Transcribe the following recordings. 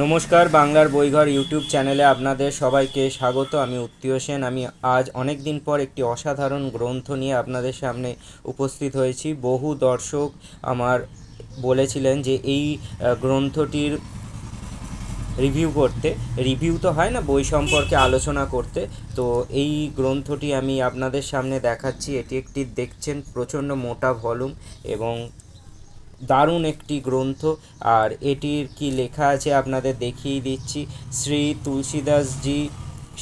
নমস্কার, বাংলার বইঘর ইউটিউব চ্যানেলে আপনাদের সবাইকে স্বাগত। আমি উত্তীয় সেন। আমি আজ অনেক দিন পর একটি অসাধারণ গ্রন্থ নিয়ে আপনাদের সামনে উপস্থিত হয়েছি। বহু দর্শক আমার বলেছিলেন যে এই গ্রন্থটির রিভিউ করতে। রিভিউ তো হয় না, বই সম্পর্কে আলোচনা করতে। তো এই গ্রন্থটি আমি আপনাদের সামনে দেখাচ্ছি। এটি একটি দেখছেন প্রচণ্ড মোটা ভলিউম এবং দারুণ একটি গ্রন্থ। আর এটির কি লেখা আছে আপনাদের দেখিয়ে দিচ্ছি। শ্রী তুলসীদাসজি,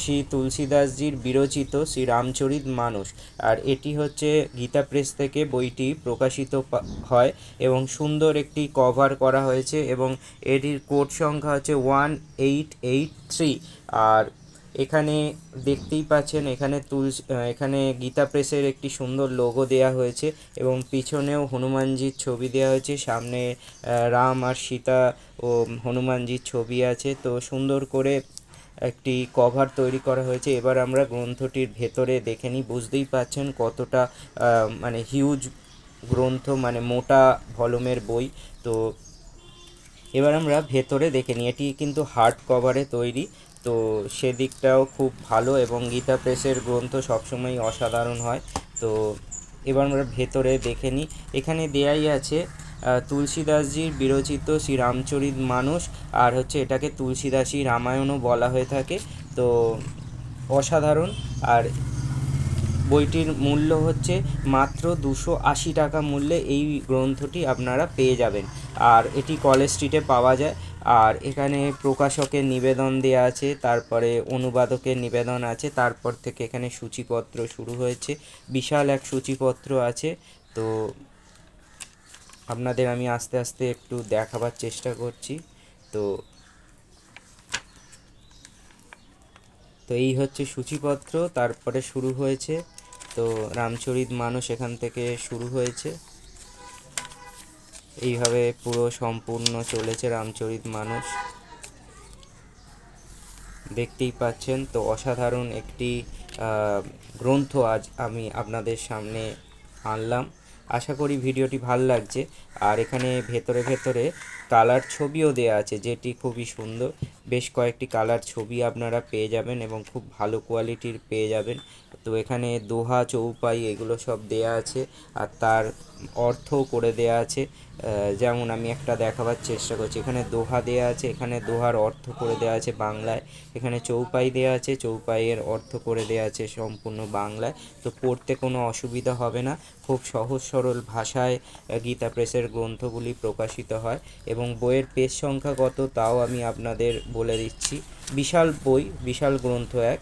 শ্রী তুলসীদাসজির বিরচিত শ্রী রামচরিত মানস। আর এটি হচ্ছে গীতা প্রেস থেকে বইটি প্রকাশিত হয় এবং সুন্দর একটি কভার করা হয়েছে এবং এটির কোড সংখ্যা হচ্ছে ওয়ান এইট এইট থ্রি আর এখানে দেখতেই পাচ্ছেন, এখানে তুলসী এখানে গীতা প্রেসের একটি সুন্দর লোগো দেয়া হয়েছে এবং পিছনেও হনুমানজির ছবি দেওয়া হয়েছে, সামনে রাম আর সীতা ও হনুমানজির ছবি আছে। তো সুন্দর করে একটি কভার তৈরি করা হয়েছে। এবার আমরা গ্রন্থটির ভেতরে দেখে নিই, বুঝতেই পাচ্ছেন কতটা মানে হিউজ গ্রন্থ মানে মোটা ভলুমের বই। তো এবার আমরা ভেতরে দেখে নিই, এটি কিন্তু হার্ড কভারে তৈরি। তো সেদিকটাও খুব ভালো এবং গীতা প্রেসের গ্রন্থ সবসময় অসাধারণ হয়। তো এবার আমরা ভেতরে দেখে নিই। এখানে দেয়াই আছে তুলসীদাসজির বিরচিত শ্রীরামচরিত মানুষ আর হচ্ছে এটাকে তুলসীদাসী রামায়ণও বলা হয়ে থাকে। তো অসাধারণ। আর বইটির মূল্য হচ্ছে মাত্র দুশো আশি টাকা মূল্যে এই গ্রন্থটি আপনারা পেয়ে যাবেন। আর এটি কলেজ স্ট্রিটে পাওয়া যায়। আর এখানে প্রকাশকের নিবেদন দেওয়া আছে, তারপরে অনুবাদকের নিবেদন আছে, তারপর থেকে এখানে সূচিপত্র শুরু হয়েছে, বিশাল এক সূচিপত্র আছে। তো আপনাদের আমি আস্তে আস্তে একটু দেখাবার চেষ্টা করছি। তো তো এই হচ্ছে সূচিপত্র, তারপরে শুরু হয়েছে। তো রামচরিত মানুষ এখান থেকে শুরু হয়েছে। এইভাবে পুরো সম্পূর্ণ চলেছে রামচরিত মানুষ। দেখতেই পাচ্ছেন, তো অসাধারণ একটি গ্রন্থ আজ আমি আপনাদের সামনে আনলাম। আশা করি ভিডিওটি ভালো লাগছে। আর এখানে ভেতরে ভেতরে কালার ছবিও দেয়া আছে, যেটি খুবই সুন্দর। বেশ কয়েকটি কালার ছবি আপনারা পেয়ে যাবেন এবং খুব ভালো কোয়ালিটির পেয়ে যাবেন। তো এখানে দোহা, চৌপাই এগুলো সব দেয়া আছে আর তার অর্থও করে দেয়া আছে। যেমন আমি একটা দেখাবার চেষ্টা করছি, এখানে দোহা দেয়া আছে, এখানে দোহার অর্থ করে দেয়া আছে বাংলায়। এখানে চৌপাই দেয়া আছে, চৌপাইয়ের অর্থ করে দেয়া আছে সম্পূর্ণ বাংলায়। তো পড়তে কোনো অসুবিধা হবে না, খুব সহজ সরল ভাষায় গীতা প্রেসের গ্রন্থগুলি প্রকাশিত হয়। এবং বইয়ের পেজ সংখ্যা কত তাও আমি আপনাদের বলে দিচ্ছি। বিশাল বই, বিশাল গ্রন্থ এক।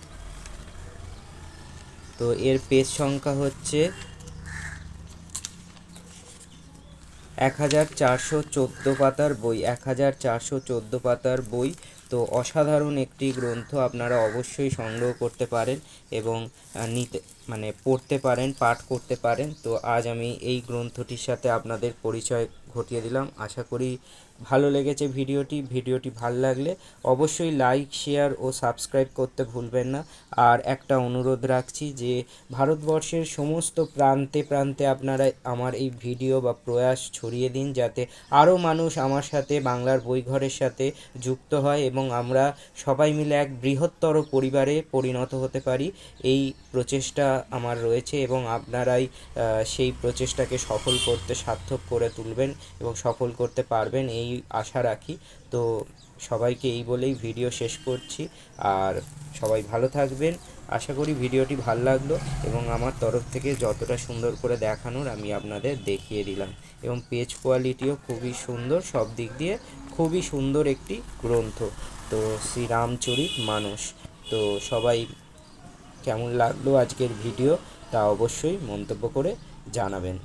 তো এর পেজ সংখ্যা হচ্ছে এক হাজার চারশো চোদ্দ পাতার বই এক হাজার চারশো চোদ্দ পাতার বই। তো অসাধারণ একটি গ্রন্থ, আপনারা অবশ্যই সংগ্রহ করতে পারেন এবং নিতে মানে পড়তে পারেন, পাঠ করতে পারেন। তো আজ আমি এই গ্রন্থটির সাথে আপনাদের পরিচয় ঘটিয়ে দিলাম। আশা করি ভালো লেগেছে ভিডিওটি। ভিডিওটি ভালো লাগলে অবশ্যই লাইক শেয়ার ও সাবস্ক্রাইব করতে ভুলবেন না। আর একটা অনুরোধ রাখছি যে, ভারতবর্ষের সমস্ত প্রান্তে প্রান্তে আপনারা আমার এই ভিডিও বা প্রয়াস ছড়িয়ে দিন যাতে আরও মানুষ আমার সাথে, বাংলার বইঘরের সাথে যুক্ত হয় এবং আমরা সবাই মিলে এক বৃহত্তর পরিবারে পরিণত হতে পারি। এই প্রচেষ্টা আমার রয়েছে এবং আপনারাই সেই প্রচেষ্টাকে সফল করতে সার্থক করে তুলবেন। এবং সফল করতে পারবেন, এই আশা রাখি। তো সবাইকে এই বলেই ভিডিও শেষ করছি। আর সবাই ভালো থাকবেন। আশা করি ভিডিওটি ভালো লাগল এবং আমার তরফ থেকে যতটা সুন্দর করে দেখানোর আমি আপনাদের দেখিয়ে দিলাম। এবং পেজ কোয়ালিটিও খুবই সুন্দর, সব দিক দিয়ে খুবই সুন্দর একটি গ্রন্থ। তো শ্রীরামচরিত মানুষ। তো সবাই কেমন লাগল আজকের ভিডিও তা অবশ্যই মন্তব্য করে জানাবেন।